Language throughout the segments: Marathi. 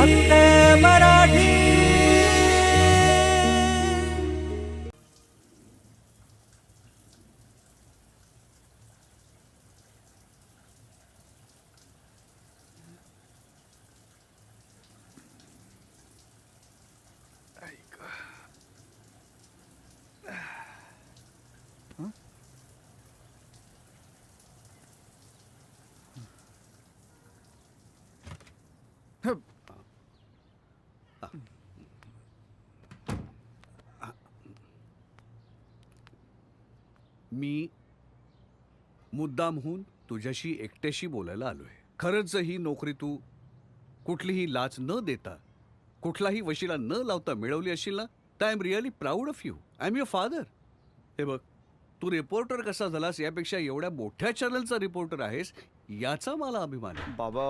फक्त मराठी मी मुद्दामहून तुझ्याशी एकट्याशी बोलायला आलो आहे खरंच ही नोकरी तू कुठलीही लाच न देता कुठलाही वशिला न लावता मिळवली असेल ना तर I am really proud of you I am your father हे बघ तू रिपोर्टर कसा झालास यापेक्षा एवढ्या मोठ्या चॅनलचा रिपोर्टर आहेस याचा मला अभिमान आहे. बाबा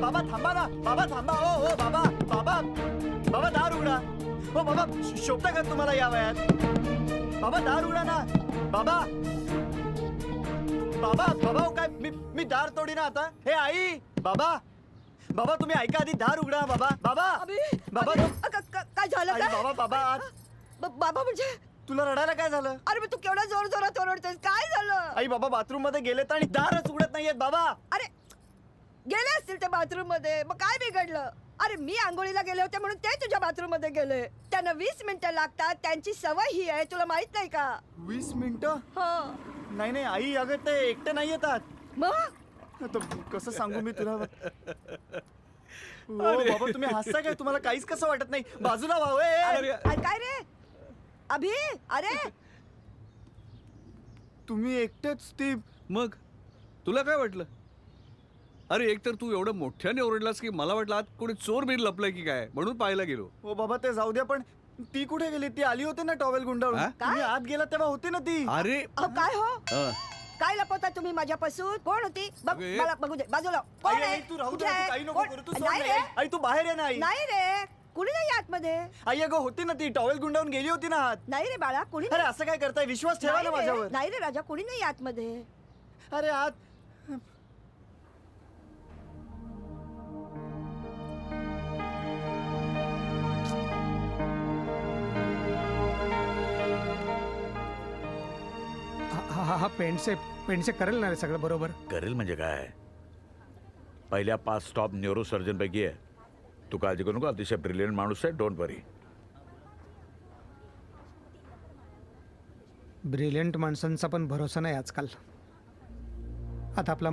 बाबा थांबा ना बाबा थांबा हो हो बाबा बाबा बाबा दार उघडा हो बाबा शोभता का तुम्हाला या वयात बाबा दार उघडा ना बाबा बाबा बाबा काय मी मी दार तोडी ना आता हे आई बाबा बाबा तुम्ही ऐका आधी दार उघडा बाबा बाबा अबे, बाबा अ, क- क- काय झालं आई काय बाबा बाबा आज ब- बाबा म्हणजे तुला रडायला काय झालं अरे मग तू केवढा जोर जोरात ओरडतोय काय झालं आई बाबा बाथरूममध्ये गेलेत आणि दारच उघडत नाहीयेत बाबा अरे गेले असतील ते बाथरूममध्ये मग काय बिघडलं? अरे मी आंघोळीला गेले होते म्हणून ते तुझ्या बाथरूममध्ये गेले. त्यांना वीस मिनिटं लागतात. त्यांची सवय ही आहे. तुला माहीत नाही का? वीस मिनिटं? हो. नाही नाही आई अगं ते एकटे नाही येतात. मग? आता कसं सांगू मी तुला? हो बाबा तुम्ही हसता काय? तुम्हाला काहीच कसं वाटत नाही. बाजूला व्हा ए. अरे. अरे काय रे? अभि अरे. तुम्ही एकटेच ती मग? तुला काय वाटलं? अरे एकतर तू एवढं मोठ्याने ओरडलास की मला वाटलं आत कोणी चोर बीर लपलाय की काय? म्हणून पाहायला गेलो. हो बाबा ते जाऊ द्या पण ती कुठे गेली? ती आली होती ना टॉवेल गुंडाळून. हा? तुम्ही आत गेला तेव्हा होती ना ती. अरे! अहो काय हो. काय लपवता तुम्ही माझ्यापासून? कोण होती? बघ अगे. मला बघू दे. बाजूला. कोण आई, आहे? आई, तू राहू दे कुठे तू आहे? काही नको कोण? करू तू सोड नाही नाही. रे. आई तू बाहेर ये ना आई. नाही रे. कुणी नाही आतमध्ये. आई अगं होती ना ती. टॉवेल गुंडाळून गेली होती ना आत. नाही रे बाळा कुणी अरे असं काय करताय? विश्वास ठेवा नाही ना रे. माझ्यावर. नाही रे राजा कुणी नाही आतमध्ये? अरे आत हा हा- पेंटसे पेंटसे करेल ना रे सगळं बरोबर? करेल म्हणजे काय? पहिल्या पाच स्टॉप न्यूरो सर्जन पैकी आहे. तू काळजी करू नको अतिशय ब्रिलियंट माणूस आहे डोंट वरी ब्रिलियंट माणसांचा पण भरोसा नाही आजकाल. आता आपला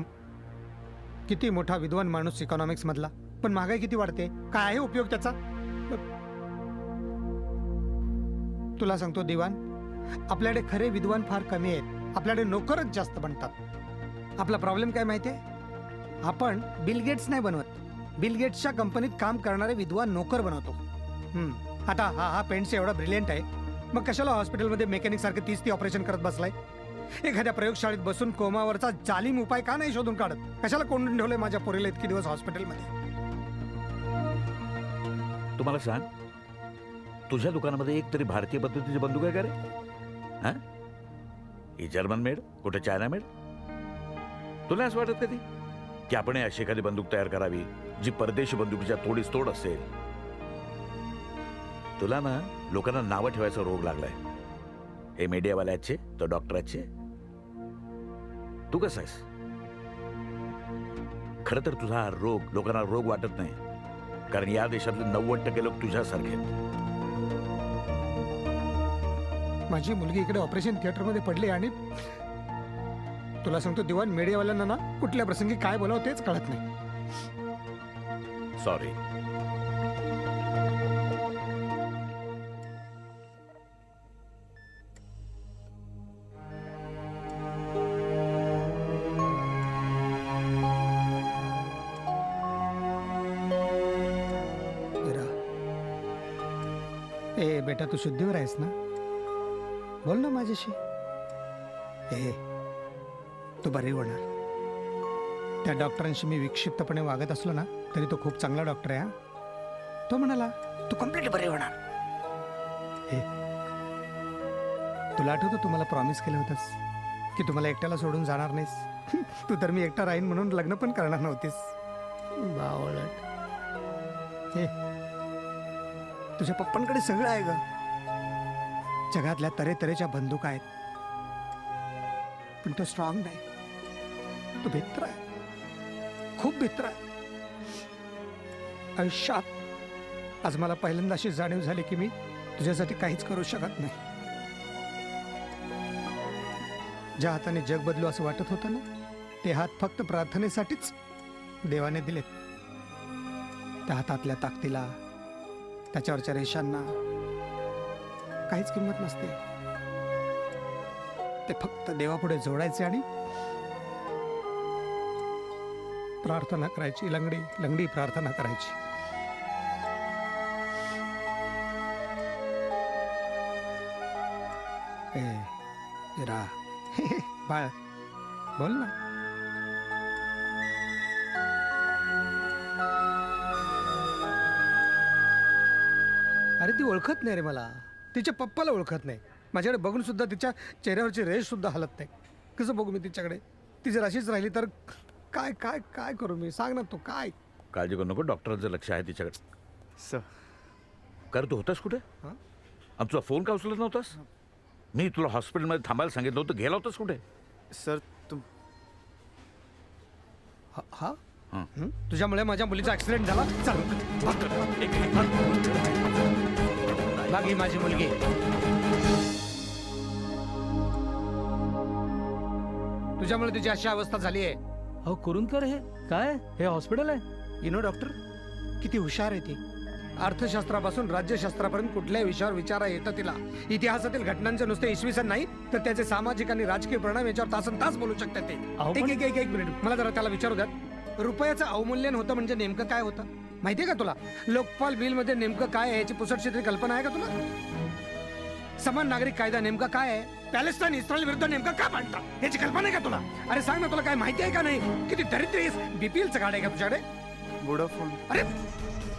किती मोठा विद्वान माणूस इकॉनॉमिक्स मधला. पण महागाई किती वाढते? काय आहे उपयोग त्याचा? तुला सांगतो दिवाण आपल्याकडे खरे विद्वान फार कमी आहेत. आपल्याकडे नोकरच जास्त बनतात. आपला प्रॉब्लेम काय माहिती आहे आपण बिल गेट्स नाही बनवत. बिल गेट्सच्या कंपनीत काम करणारे विद्वान नोकर बनवतो. आता हा हा पेंट्स एवढा ब्रिलियंट आहे. मग कशाला हॉस्पिटलमध्ये मेकॅनिक सारखे तीस ती ऑपरेशन करत बसलाय? एखाद्या प्रयोगशाळेत बसून कोमावरचा जालीम उपाय का नाही शोधून काढत? कशाला कोंडून ठेवलंय माझ्या पोरीला इतके दिवस हॉस्पिटलमध्ये तुम्हाला सांग तुझ्या दुकानामध्ये एक तरी भारतीय पद्धतीची बंदूक आहे का रे? हा? ही जर्मन मेड कुठे चायना मेड? तुला असं वाटत कधी? की आपण अशी एखादी बंदूक तयार करावी जी परदेशी बंदुकीच्या थोडीच तोड असेल? तुला ना लोकांना नावं ठेवायचा रोग लागलाय. हे मीडियावाल्याचे तो डॉक्टराचे. तू कसं आहेस? खरं तर तुझा हा रोग लोकांना रोग वाटत नाही. कारण या देशातले नव्वद टक्के लोक तुझ्यासारखे आहेत. माझी मुलगी इकडे ऑपरेशन थिएटरमध्ये पडली आणि तुला सांगतो दिवाण मीडियावाल्यांना ना कुठल्या प्रसंगी काय बोलावं तेच कळत नाही. सॉरी ए बेटा तू शुद्धीवर आहेस ना? बोल ना माझ्याशी. ए तू बरी होणार. त्या डॉक्टरांशी मी विक्षिप्तपणे वागत असलो ना तरी तो खूप चांगला डॉक्टर आहे हा. तो म्हणाला तू कंप्लीट बरी होणार. हे. तुला आठवतं तू मला प्रॉमिस केलं होतंस की तू मला एकट्याला सोडून जाणार नाहीस? तू तर मी एकटा राहीन म्हणून लग्न पण करणार नव्हतीस. बावळट. हे. तुझ्या पप्पांकडे सगळं आहे ग. जगातल्या तऱ्हेतऱ्हेच्या बंदूक आहेत. पण तो स्ट्रॉंग नाही. तो भित्र आहे. खूप भित्र आहे. आयुष्यात आज मला पहिल्यांदा अशी जाणीव झाली की मी तुझ्यासाठी काहीच करू शकत नाही. ज्या हाताने जग बदलू असं वाटत होतं ना ते हात फक्त प्रार्थनेसाठीच देवाने दिलेत. त्या हातातल्या ताकदीला त्याच्यावरच्या रेषांना काहीच किंमत नसते. ते फक्त देवापुढे जोडायचे आणि प्रार्थना करायची लंगडी लंगडी प्रार्थना करायची. रा. बाळ बोल ना. अरे ती ओळखत नाही रे मला. तिच्या पप्पाला ओळखत नाही. माझ्याकडे बघून सुद्धा तिच्या चेहऱ्यावरची रेष सुद्धा हलत नाही. कसं बघू मी तिच्याकडे? ती जर अशीच राहिली तर काय काय काय करू मी? सांग ना तू काय? काळजी करू नको डॉक्टरांचं लक्ष आहे तिच्याकडे. सर. कर तू होतास कुठे? हा? आमचा फोन का उचलत नव्हतास? मी तुला हॉस्पिटलमध्ये थांबायला सांगितलं होतं गेला होतास कुठे? सर तुम हा- हा? हं. हं? तुझ्यामुळे माझ्या मुलीचा ऍक्सिडेंट झाला? चल. बाकी माझी मुलगी. तुझ्यामुळे तिची अशी अवस्था झाली आहे. अहो कुरुंदकर हे काय? हे हॉस्पिटल आहे? यु नो डॉक्टर किती हुशार आहे ती. अर्थशास्त्रापासून राज्यशास्त्रापर्यंत कुठल्याही विषयावर विचारा येतं तिला. इतिहासातील घटनांचे नुसते इसवी सन नाही तर त्याचे सामाजिक आणि राजकीय परिणाम याच्यावर तासन तास बोलू शकते ते. एक एक एक एक मिनिट. मला जरा त्याला विचारू द्यात. रुपयाचं अवमूल्यन होतं म्हणजे नेमकं काय होतं? माहितीये का तुला? लोकपाल बिलमध्ये नेमकं काय आहे याची पुसटशी तरी कल्पना आहे का तुला? समान नागरिक कायदा नेमका काय आहे? पॅलेस्टाईन इस्रायल विरुद्ध नेमकं का मांडतात? याची कल्पना आहे का तुला? अरे सांग ना तुला काय माहिती आहे का नाही? किती दरिद्र बीपीएलचं कार्ड आहे का तुझ्याकडे? वोडाफोन अरे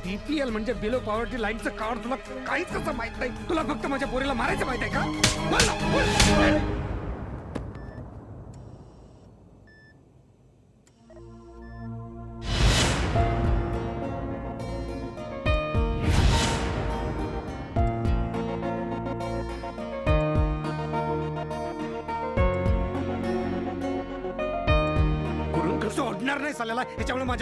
बीपीएल म्हणजे बिलो पॉवर्टी लाईनचं कार्ड? तुला काहीच कसं माहीत नाही. तुला फक्त माझ्या पोरीला मारायचं माहीत आहे का? बोल.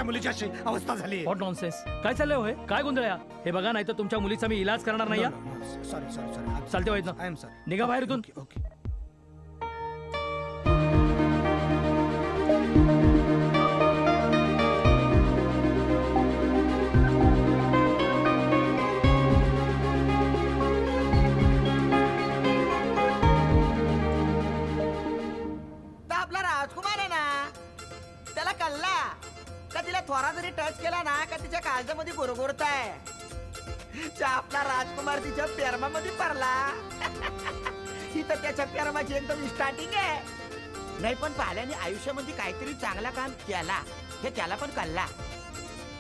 मुलीची अशी अवस्था झाली. व्हॉट नॉनसेन्स काय चाललंय होय काय गोंधळ आहे? हा? बघा नाही तर तुमच्या मुलीचा मी इलाज करणार नाही सॉरी सॉरी सॉरी चालते व्हायचं आय एम सॉरी निघा बाहेर इथून. ओके राजकुमार तिच्या पेरमामध्ये पडला. ही तर त्याच्या पेरमाची एकदम स्टार्टिंग आहे. नाही पण पाल्याने आयुष्यामध्ये काहीतरी चांगला काम केला. हे त्याला पण कळला.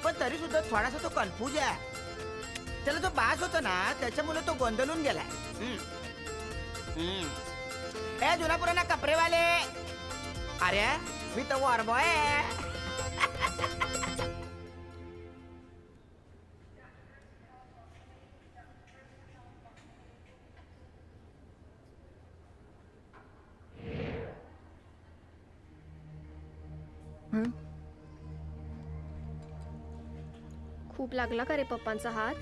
पण तरी सुद्धा थोडासा तो कन्फ्यूज आहे. त्याला जो बास होता ना त्याच्यामुळे तो गोंधळून गेलाय. हम्म. हम्म. ए जुना पुराना कपडेवाले अरे मी तर वॉर खूप लागला का रे पप्पांचा हात?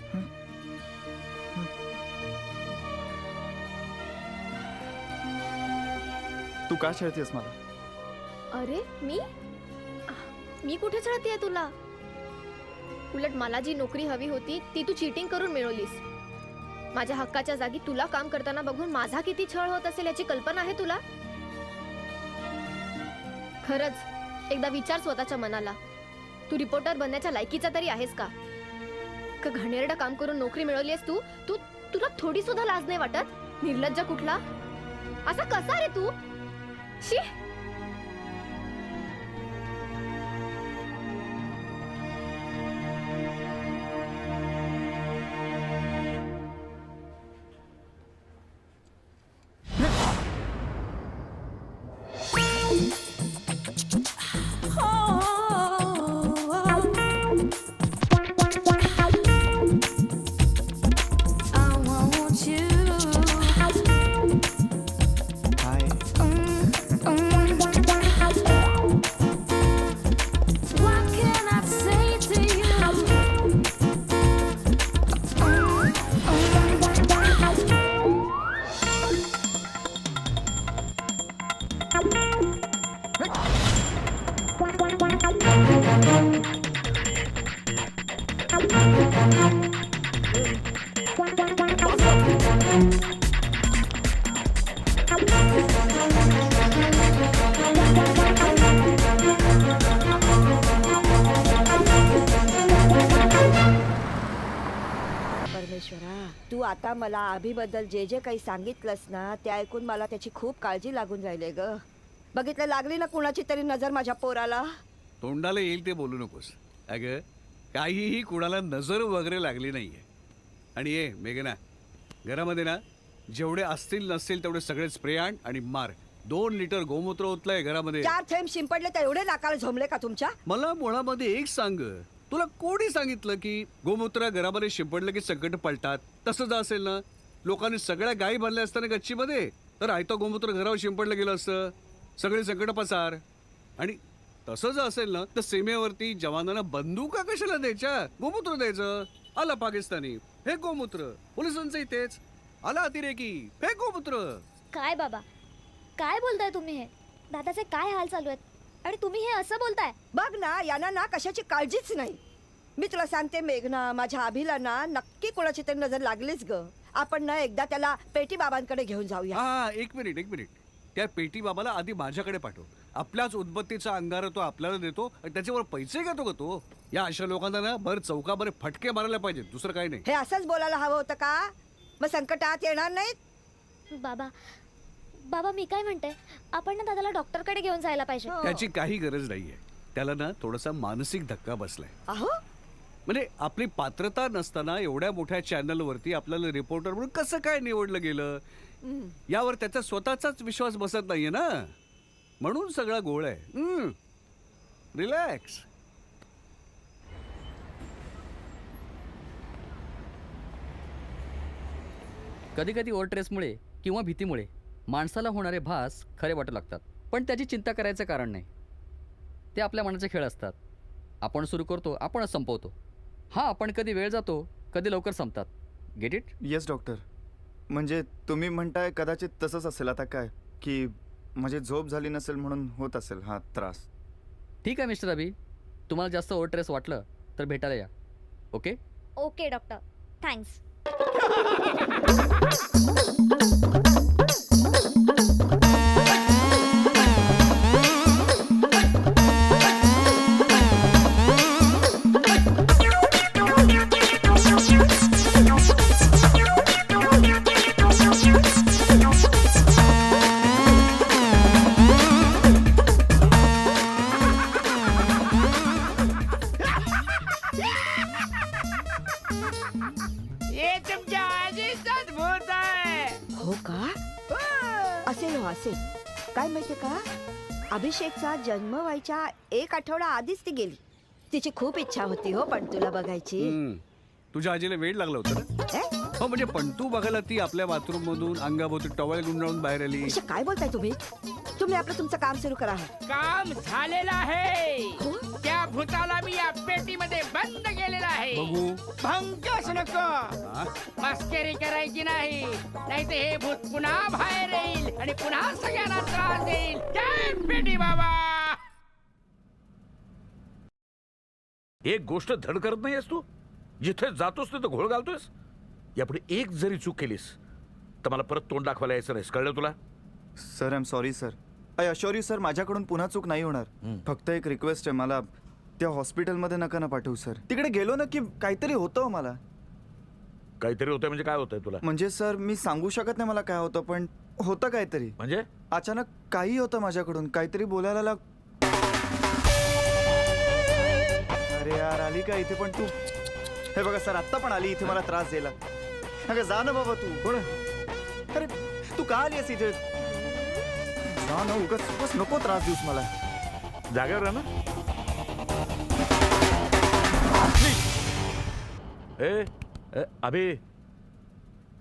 तू का छळतेस मला? अरे मी? आह, मी कुठे चढतीये तुला? उलट मला जी नोकरी हवी होती ती तू चिटिंग करून मिळवलीस. माझ्या हक्काच्या जागी तुला काम करताना बघून माझा किती छळ होत असेल याची कल्पना आहे तुला? खरंच एकदा विचार स्वतःच्या मनाला. तू रिपोर्टर बनण्याच्या लायकीचा तरी आहेस का? इतकं घाणेरडं काम करून नोकरी मिळवली आहेस तू? तू तुला थोडी सुद्धा लाज नाही वाटत? निर्लज्ज कुठला? असा कसा रे तू? शी! मला अभिबद्दल जे जे काही सांगितलंस ना ते ऐकून मला त्याची खूप काळजी लागून राहिली ग. बघितलं लागली ना कुणाची तरी नजर माझ्या पोराला? तोंडाला येईल ते बोलू नकोस. अगं काहीही कुणाला नजर वगैरे लागली नाहीये. आणि ये मेघना घरामध्ये ना जेवढे असतील नसतील तेवढे सगळे स्प्रे आण आणि मार. दोन लिटर गोमूत्र ओतलंय घरामध्ये. चार थेंब शिंपडले तर एवढे नाकाला झोमले का तुमच्या? मला मुळामध्ये एक सांग तुला कोणी सांगितलं की गोमूत्र घरामध्ये शिंपडलं की संकट पलटात? तसं जर असेल ना. लोकांनी सगळ्या गायी भरल्या असताना गच्चीमध्ये. तर आयता गोमूत्र घरावर शिंपडलं गेलं असतं. सगळे संकट पसार. आणि तसं जर असेल ना तर सीमेवरती जवानांना बंदुका कशाला द्यायच्या? गोमूत्र द्यायचं. आलं पाकिस्तानी. हे गोमूत्र. पोलिसांचं इथेच. आला अतिरेकी. हे गोमूत्र. काय बाबा? काय बोलताय तुम्ही हे? दादाचे काय हाल चालू आहेत? आणि तुम्ही हे असं बोलताय? बघ ना यांना ना कशाची काळजीच नाही. मी तुला सांगते मेघना माझ्या अभिला ना नक्की कोणाची तरी नजर लागलीच ग. आपण ना एकदा त्याला पेटी बाबांकडे घेऊन जाऊया. हा एक मिनिट एक मिनिट. त्या पेटी बाबाला आधी माझ्याकडे पाठव. आपल्याच उदबत्तीचा अंगार तो आपल्याला देतो आणि त्याच्यावर पैसे घेतो का तो. या अशा लोकांना ना भर चौकाभर फटके मारायला पाहिजेत दुसरं काही नाही. हे असंच बोलायला हवं होतं का? मग संकटात येणार नाहीत? बाबा बाबा मी काय म्हणते? आपण ना दादाला डॉक्टरकडे घेऊन जायला पाहिजे. त्याची काही गरज नाहीये. त्याला ना थोडासा मानसिक धक्का बसलाय. अहो. म्हणजे आपली पात्रता नसताना एवढ्या मोठ्या चॅनलवरती आपल्याला रिपोर्टर म्हणून कसं काय निवडलं गेलं. यावर त्याचा स्वतःचाच विश्वास बसत नाहीये ना? म्हणून सगळा गोळ आहे. रिलॅक्स कधी कधी ओव्हरट्रेसमुळे किंवा भीतीमुळे माणसाला होणारे भास खरे वाटू लागतात. पण त्याची चिंता करायचं कारण नाही. ते आपल्या मनाचे खेळ असतात. आपण सुरू करतो आपणच संपवतो. हां आपण कधी वेळ जातो कधी लवकर संपतात. गेट इट येस डॉक्टर म्हणजे तुम्ही म्हणताय कदाचित तसंच असेल. आता काय? की माझी झोप झाली नसेल म्हणून होत असेल हा त्रास. ठीक आहे मिस्टर अभि. तुम्हाला जास्त ओव्हरट्रेस वाटलं तर भेटायला या. ओके? ओके डॉक्टर थँक्स अभिषेकचा जन्म व्हायच्या एक आठवडा आधीच ती गेली. तिची खूप इच्छा होती हो पण तुला बघायची. हम्म. तुझ्या आजीला वेळ लागला होता ना? ए? हो म्हणजे पण तू बघायला ती आपल्या बाथरूम मधून अंगाभोवती टॉवेल गुंडाळून बाहेर आली. अशे काय बोलताय तुम्ही? तुम्ही आपलं तुमचं काम सुरू करा. काम झालेलं आहे. हो? त्या भूताला मी या पेटीमध्ये बंद केलेलं आहे. बघू. भंकस नको. हा? मस्करी करायची नाही. नाही तर हे भूत पुन्हा बाहेर येईल आणि पुन्हा सगळ्यांना त्रास देईल. पेटी बाबा! एक गोष्ट धड करत नाहीयेस तू? जिथे जातोस तिथं घोळ घालतोयस? यापुढे एक जरी चूक केलीस तर मला परत तोंड दाखवायला यायचं नाहीस. कळलं तुला? Sir I am sorry sir I assure you sir माझ्याकडून पुन्हा चूक नाही होणार. हं. फक्त एक रिक्वेस्ट आहे मला त्या हॉस्पिटलमध्ये नका ना पाठवू सर तिकडे गेलो ना की काहीतरी होतं हो मला. काहीतरी होतंय म्हणजे काय होतंय तुला? म्हणजे सर मी सांगू शकत नाही मला काय होतं पण होतं काहीतरी. म्हणजे? अचानक काही होतं माझ्याकडून. काहीतरी बोलायला लाग अरे यार आली का इथे पण तू? हे बघा सर आत्ता पण आली इथे मला त्रास द्यायला अगं जा ना बाबा तू. कोण? अरे तू का आली आहेस इथे? जा ना उगाच उगाच नको त्रास देऊस मला. जागेवर ना. ए ए, अभि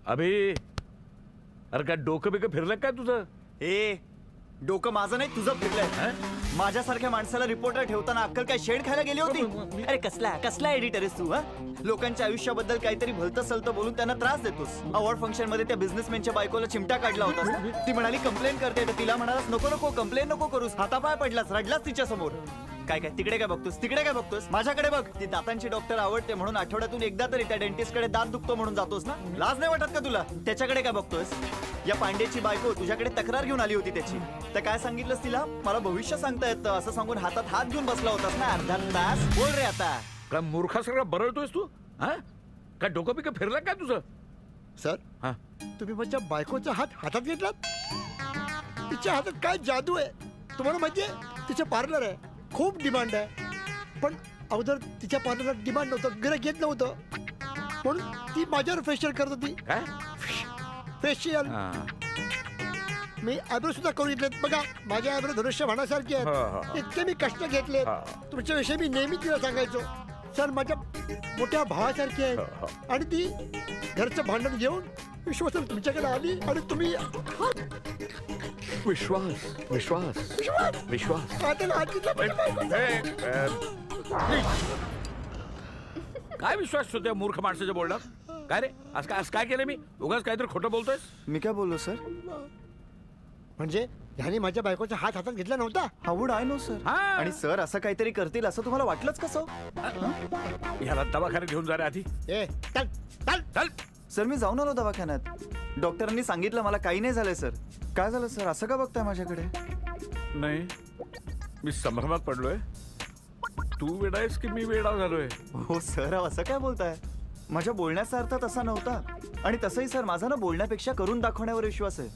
अभि. अरे काय डोकं बिकं फिरलं काय तुझं? ए डोकं माझं नाही तुझं फिरलंय. माझ्यासारख्या माणसाला रिपोर्टर ठेवताना अक्कल काय शेड खायला गेली होती? अरे कसला कसला एडिटर आहेस तू हा? लोकांच्या आयुष्याबद्दल काहीतरी भलतं सलतं बोलून त्यांना त्रास देतोस. अवॉर्ड फंक्शनमध्ये त्या बिझनेसमॅनच्या बायकोला चिमटा काढला होतास ना? ती म्हणाली कंप्लेंट करते. तर तिला म्हणालास नको नको कंप्लेंट नको करूस. हातापाय पडलास रडलास तिच्या समोर काय काय? तिकडे काय बघतोस? तिकडे काय बघतोस? माझ्याकडे बघ. ती दातांची डॉक्टर आवडते म्हणून आठवड्यातून एकदा तरी त्या डेंटिस्टकडे दात दुखतो म्हणून जातोस ना? लाज नाही वाटत का तुला? त्याच्याकडे काय बघतोस? या पांडेची बायको तुझ्याकडे तक्रार घेऊन आली होती त्याची. तर काय सांगितलंस तिला? मला भविष्य सांगता येतं. असं सांगून हातात हात घेऊन बसला होतास ना अर्धा तास? बोल रे आता. काय मूर्खासारखा बरळतोयस तू? हा? काय डोकं बिकं फिरलं काय तुझं? सर हा. तुम्ही माझ्या बायकोचा हात हातात घेतलात? तिच्या हातात काय जादू आहे? तुम्हाला माहिती आहे? तिचं पार्लर आहे. खूप डिमांड आहे. पण अगोदर तिच्या पार्लरला डिमांड नव्हतं गिऱ्हाईक येत नव्हतं म्हणून ती माझ्यावर फेशियल करत होती. काय? फेशियल हा. मी आयब्रो सुद्धा करून घेतलेत. बघा माझ्या आयब्रो धनुष्य भाणासारखे हा, हा, आहेत हा. इतके मी कष्ट घेतले हा. तुमच्याविषयी मी नेहमी तिला सांगायचो. सर माझ्या मोठ्या भावासारखी हा, आहे आणि ती घरचं भांडण घेऊन विश्वासात तुमच्याकडे आली आणि तुम्ही विश्वास विश्वास विश्वास! हात ए, काय विश्वास त्या मूर्ख माणसाच्या बोलण्यात काय रे? आज काय आज काय केलं मी? उगाच काहीतरी खोटं बोलतोयस? मी काय बोललो सर? म्हणजे ह्याने माझ्या बायकोचा हात हातात घेतला नव्हता. How'd I know sir. आणि सर असं काहीतरी करतील असं तुम्हाला वाटलंच कसं ह्याला दवाखान्यात घेऊन जा रे आधी. ए चल चल. चल. सर मी जाऊन आलो दवाखान्यात. डॉक्टरांनी सांगितलं मला काही नाही झालंय सर. काय झालं सर? असं का बघताय माझ्याकडे? नाही मी संभ्रमात पडलोय. तू वेडा आहेस की मी वेडा झालोय? हो सर असं काय बोलताय? माझ्या बोलण्याचा अर्थ तसा नव्हता. आणि तसंही सर माझा ना बोलण्यापेक्षा करून दाखवण्यावर विश्वास आहे.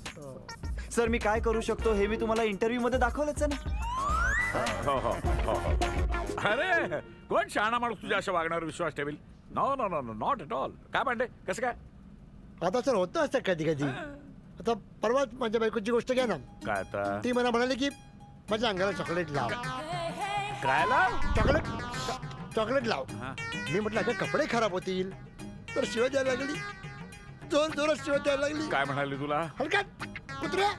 सर मी काय करू शकतो हे मी तुम्हाला इंटरव्ह्यू मध्ये दाखवलंच आहे ना. हो, हो, हो, हो. अरे कोण शहाणा माणूस तुझ्या अशा वागण्यावर विश्वास ठेवेल? No no no no not at all काय म्हणते कसं काय? आता सर होतं असतं कधी कधी. आता परवाच माझ्या बायकोची गोष्ट घ्या ना. काय आता? ती मला म्हणाली की माझ्या अंगाला चॉकलेट लाव. कायला चॉकलेट चॉकलेट लाव. हा. मी म्हटलं अगं कपडे खराब होतील तर शिवाय द्यायला लागली. जोर जोरात शिवाय द्यायला लागली. काय म्हणाली तुला? हलका. कुत्र्या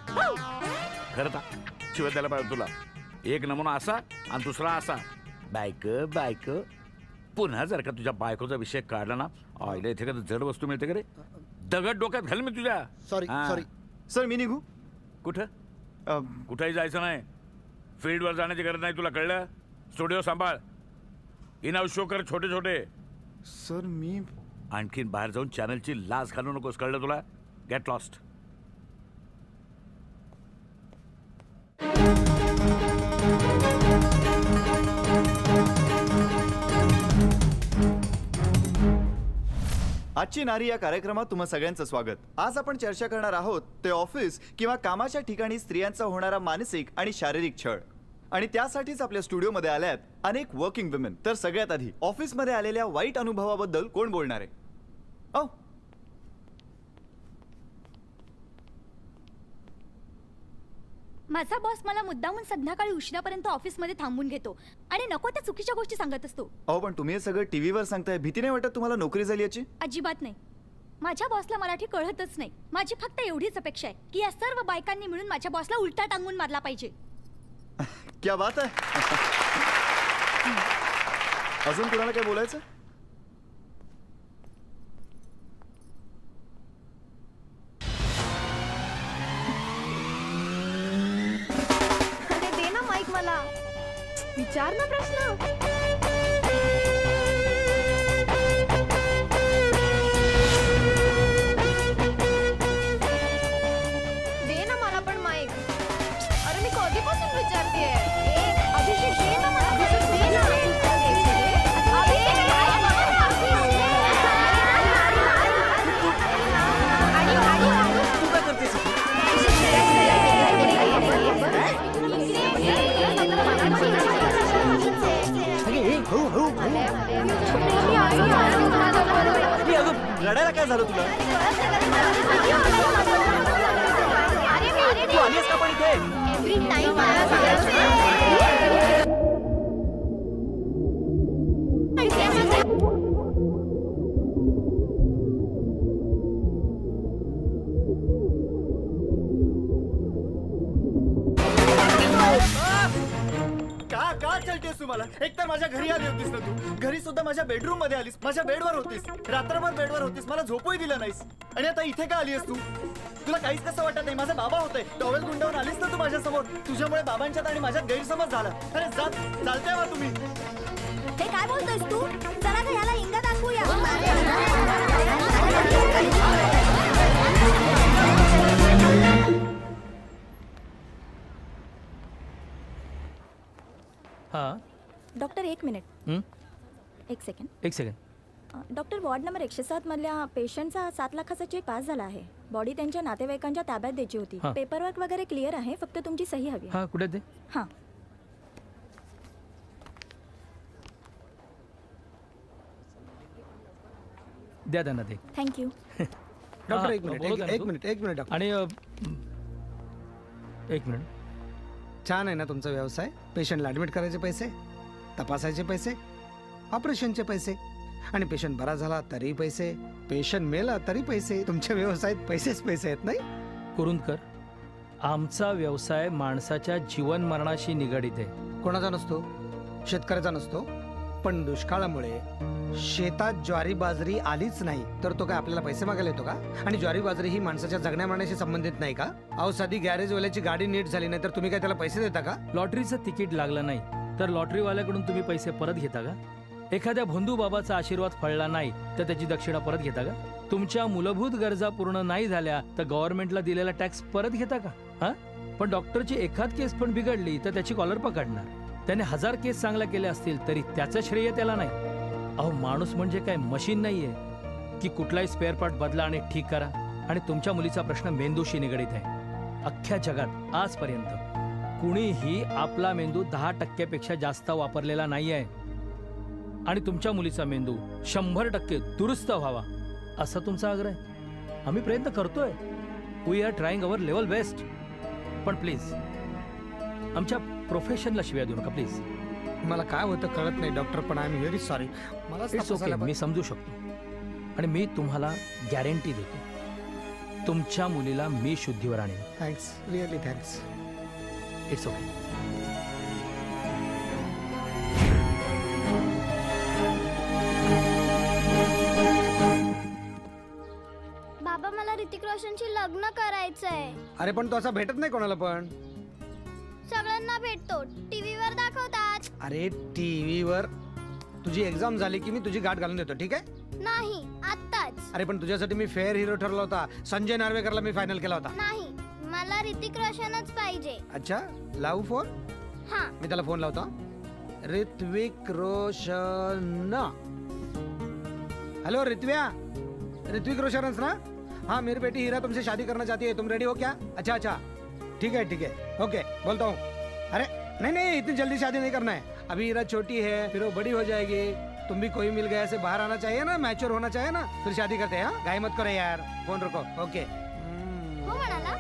खरं का शिवाय द्यायला पाहिजे तुला. एक नमुना असा आणि दुसरा असा. बायक बायक. पुन्हा जर का तुझ्या बायकोचा विषय काढला ना आईला इथे का जड वस्तू मिळते का रे? दगड डोक्यात घाल मी तुझ्या. सॉरी हा. सॉरी सर मी निघू? कुठं? अं, कुठेही जायचं नाही. फील्डवर जाण्याची गरज नाही तुला कळलं? स्टुडिओ सांभाळ. इन हाऊस शो कर छोटे छोटे. सर मी आणखीन बाहेर जाऊन चॅनलची लाज घालू नकोस कळलं तुला? गेट लॉस्ट आजची नारी या कार्यक्रमात तुम्हा सगळ्यांचं स्वागत. आज आपण चर्चा करणार आहोत ते ऑफिस किंवा कामाच्या ठिकाणी स्त्रियांचा होणारा मानसिक आणि शारीरिक छळ. आणि त्यासाठीच आपल्या स्टुडिओमध्ये आल्यात अनेक वर्किंग वुमेन तर सगळ्यात आधी ऑफिसमध्ये आलेल्या वाईट अनुभवाबद्दल कोण बोलणार आहे? औ माझा बॉस मला मुद्दामून संध्याकाळी उशिरापर्यंत ऑफिसमध्ये थांबून घेतो. आणि नको त्या चुकीच्या गोष्टी सांगत असतो. अहो पण तुम्ही हे सगळं टीव्हीवर सांगताय. भीती नाही वाटत तुम्हाला नोकरी झाली याची? अजिबात नाही. माझ्या बॉसला मराठी कळतच नाही. माझी फक्त एवढीच अपेक्षा आहे की या सर्व बायकांनी मिळून माझ्या बॉसला उलटा टांगून मारला पाहिजे. क्या बात आहे. अजून कुणाला काय बोलायचं? विचार ना प्रश्न. रडायला काय झालं तुला? तू आलीस का पण इथे? घरी सुद्धा माझ्या बेडरूममध्ये आलीस माझ्या बेडवर होतीस. रात्रभर बेडवर होतीस मला झोपही दिलं नाहीस. आणि आता इथे का आलीस तू? तुला काहीच कसं वाटत नाही माझा बाबा होते टॉवेल गुंडावून आलीस ना तू माझ्यासमोर तुझ्यामुळे बाबांच्यात आणि माझ्यात गैरसमज झाला. अरे जात चालते वा तुम्ही. हे काय बोलतोयस तू? चला तर ह्याला इंग दाखवूया. हा? डॉक्टर एक मिनिट. हं? एक सेकंड एक सेकंड डॉक्टर वॉर्ड नंबर एकशे सात मधल्या पेशंटचा सात लाखाचा चेक पास झाला आहे. बॉडी त्यांच्या नातेवाईकांच्या ताब्यात द्यायची होती. हा. पेपरवर्क वगैरे क्लिअर आहे फक्त तुमची सही हवी आहे. हा कुठे ते? हां. द्या त्यांना ते. थँक्यू डॉक्टर हा, एक मिनिट बोलत एक- आहे ना एक तू? मिनिट एक मिनिट डॉक्टर. आणि अ, एक मिनिट. छान आहे ना तुमचा व्यवसाय? पेशंटला ॲडमिट करायचे पैसे तपासायचे पैसे ऑपरेशनचे पैसे. आणि पेशंट बरा झाला तरी पैसे. पेशंट मेला तरी पैसे. तुमच्या व्यवसायात पैसेच पैसे आहेत नाही? कुरुंदकर आमचा व्यवसाय माणसाच्या जीवन मरणाशी निगडीत आहे. कोणाचा नसतो? शेतकऱ्याचा नसतो. पण दुष्काळामुळे शेतात ज्वारी बाजरी आलीच नाही तर तो काय आपल्याला पैसे मागायला येतो का? आणि ज्वारी बाजरी ही माणसाच्या जगण्या मारण्याशी संबंधित नाही का? अहो साधी गॅरेजवाल्याची गाडी नीट झाली नाही तर तुम्ही काय त्याला पैसे देता का? लॉटरीचं तिकीट लागलं नाही तर लॉटरीवाल्याकडून तुम्ही पैसे परत घेता का? एखाद्या भोंदू बाबाचा आशीर्वाद फळला नाही तर त्याची दक्षिणा परत घेता का? तुमच्या मूलभूत गरजा पूर्ण नाही झाल्या तर गव्हर्नमेंटला दिलेला टॅक्स परत घेता का? हा? पण डॉक्टरची एखाद केस पण बिघडली तर त्याची कॉलर पकडणार. त्याने हजार केस चांगल्या केल्या असतील तरी त्याचं श्रेय त्याला नाही. अहो माणूस म्हणजे काय? मशीन नाहीये. की कुठलाही स्पेअर पार्ट बदला आणि ठीक करा. आणि तुमच्या मुलीचा प्रश्न मेंदूशी निगडीत आहे. अख्ख्या जगात आजपर्यंत कुणीही आपला मेंदू दहा टक्क्यापेक्षा जास्त वापरलेला नाही आहे आणि तुमच्या मुलीचा मेंदू शंभर टक्के दुरुस्त व्हावा असा तुमचा आग्रह आहे? आम्ही प्रयत्न करतोय. We are trying our level best पण प्लीज आमच्या प्रोफेशनला शिव्या देऊ नका प्लीज मला काय होतं कळत नाही डॉक्टर पण आय एम व्हेरी सॉरी मला इट्स ओके मी समजू शकतो. आणि मी तुम्हाला गॅरंटी देतो. तुमच्या मुलीला मी शुद्धीवर आणेन. Thanks really thanks it's okay Hrithik रोशनशी लग्न करायचंय. अरे पण तो असा भेटत नाही कोणाला पण. सगळ्यांना भेटतो. टीव्हीवर दाखवतात. अरे टीव्हीवर? तुझी एक्झाम झाली की मी तुझी गाठ घालून देतो ठीक आहे? नाही आत्ताच. अरे पण तुझ्यासाठी मी फेअर हिरो ठरला होता. संजय नार्वेकरला मी फायनल केला होता. नाही मला ऋतिक रोशनच पाहिजे. अच्छा लावू फोन हा. मी त्याला फोन लावतो ऋत्विक रोशन. हेलो ऋत्व्या. ऋत्विक रोशनच ना? हाँ मेरी बेटी हीरा तुमसे शादी करना चाहती है। तुम रेडी हो क्या? अच्छा अच्छा। ठीक है ठीक है। ओके बोलता हूँ। अरे नहीं नहीं इतनी जल्दी शादी नहीं करना है। अभी हीरा छोटी है फिर वो बड़ी हो जाएगी। तुम भी कोई मिल गया से बाहर आना चाहिए ना मैच्योर होना चाहिए ना फिर शादी करते हैं? गाय मत करो यार। फोन रखो ओके हम्म, हो म्हणाला?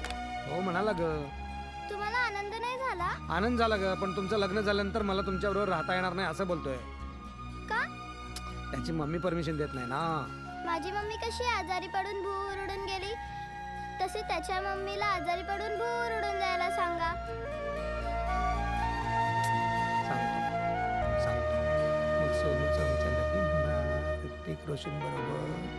हो म्हणाला ग। तुम्हाला आनंद नाही झाला? आनंद झाला ग पण तुमचं लग्न झाल्यानंतर मला तुमच्याबरोबर राहता येणार नाही असं बोलतोय। का? त्याची मम्मी परमिशन देत नाही ना। माझी मम्मी कशी आजारी पडून भूर गेली. तसे त्याच्या मम्मीला आजारी पडून भूर उडून जायला सांगा. सांगतो. सांगतो. मग सोनूचं आमच्या होणार ऋतिक रोशन बरोबर.